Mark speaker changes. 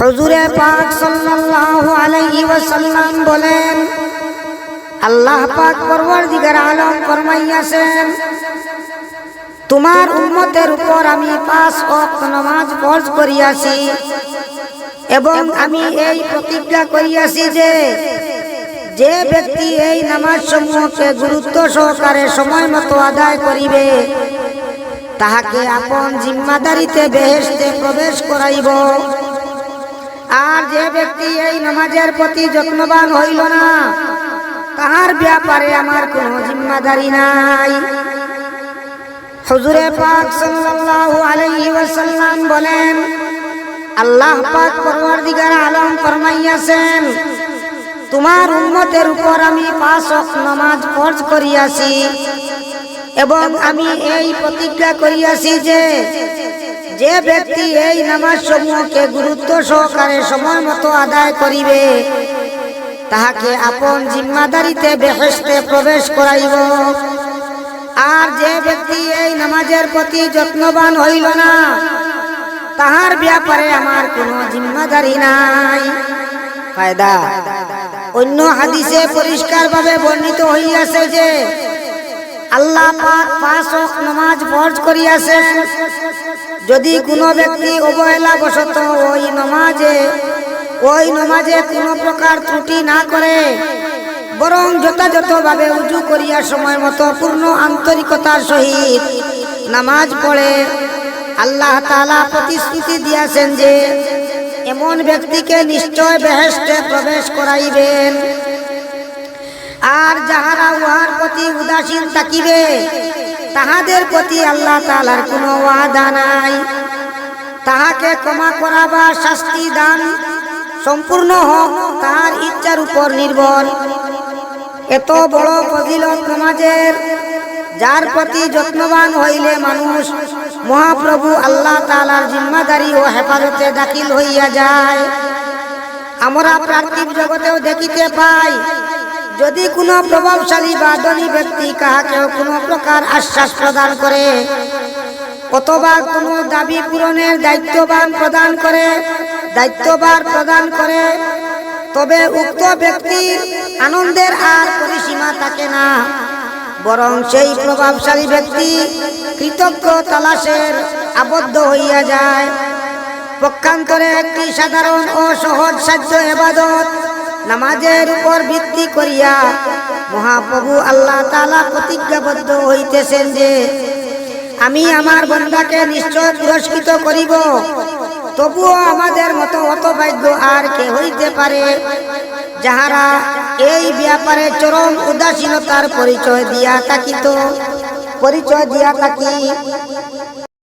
Speaker 1: হুজুরে পাক ওয়াসাল্লাম বলেন, আল্লাহ পাক পরওয়ারদিগার আলম ফরমাইয়াছেন, তোমার উম্মতের উপর আমি পাঁচ ওয়াক্ত নামাজ ফরজ করিয়াছি এবং আমি এই প্রতিজ্ঞা করিয়াছি যে যে ব্যক্তি এই নামাজ সমূহকে গুরুত্ব সহকারে সময় মতো আদায় করিবে, তাহাকে আপন জিম্মাদারিতে বেহেশতে প্রবেশ করাইব। আর যে ব্যক্তি এই নামাজের প্রতি যত্নবান হইল না, তাহার ব্যাপারে আমার কোনো জিম্মাদারি নাই। হুজুরে পাক সাল্লাল্লাহু আলাইহি ওয়াসাল্লাম বলেন, আল্লাহ পাক পরওয়ারদিগার আলম ফরমাইয়াছেন, তোমার উম্মতের উপর আমি পাঁচ ওয়াক্ত নামাজ ফরজ করিয়াছি এবং আমি এই প্রতিজ্ঞা করিয়াছি যে যে ব্যক্তি এই নামাজ সমূহকে গুরুত্ব সহকারে সময় মতো আদায় করিবে, তাহাকে আপন জিম্মাদারিতে বেহেশতে প্রবেশ করাইব। আর যে ব্যক্তি এই নামাজের প্রতি যত্নবান হইল না, তাহার ব্যাপারে আমার কোনো জিম্মাদারি নাই। ফায়দা, অন্য হাদিসে পরিষ্কারভাবে বর্ণিত হইয়াছে যে, আল্লাহ পাক পাঁচ নামাজ ফরজ করিয়াছেন। যদি কোনো ব্যক্তি অবহেলা বশত ওই নমাজে ওই নমাজে কোনো প্রকার ত্রুটি না করে, বরং যথাযথভাবে উজু করিয়া সময় মতো পূর্ণ আন্তরিকতার সহিত নামাজ পড়ে, আল্লাহ তাআলা প্রতিশ্রুতি দিয়াছেন যে, এমন ব্যক্তিকে নিশ্চয় বেহেশতে প্রবেশ করাইবেন। আর যাহারা উহার প্রতি উদাসীন থাকিবে তাহাদের প্রতি আল্লাহ তাআলার কোনো ওয়াদা নাই। তাহাকে ক্ষমা করা বা শাস্তি দান সম্পূর্ণ হোক তাহার ইচ্ছার উপর নির্ভর। এত বড় ফজিলত সমাজের যার প্রতি যত্নবান হইলে মানুষ মহাপ্রভু আল্লাহ তাআলার জিম্মাদারি ও হেফাজতে দাখিল হইয়া যায়। আমরা পার্থিব জগতেও দেখিতে পাই যদি কোনো প্রভাবশালী বা ধনী ব্যক্তি কাহাকেও কোনো প্রকার আশ্বাস প্রদান করে, অথবা কোনো দাবি পূরণের দায়িত্ববান প্রদান করে দায়িত্ববার প্রদান করে, তবে উক্ত ব্যক্তির আনন্দের আর পরিসীমা থাকে না। বরং সেই প্রভাবশালী ব্যক্তি কৃতজ্ঞ তালাশের আবদ্ধ হইয়া যায়। পক্ষান্তরে একটি সাধারণ ও সহজ সাধ্য এবাদত নামাজের উপর ভিত্তি করিয়া মহাপ্রভু আল্লাহ তালা প্রতিজ্ঞাবদ্ধ হইতেছেন যে, আমি আমার বন্ধাকে নিশ্চয় পুরস্কৃত করিব, তবুও আমাদের মতো হতভাগ্য আর কে হইতে পারে? যাহারা এই ব্যাপারে চরম উদাসীনতার পরিচয় দিয়া থাকিত, পরিচয় দিয়া থাকি।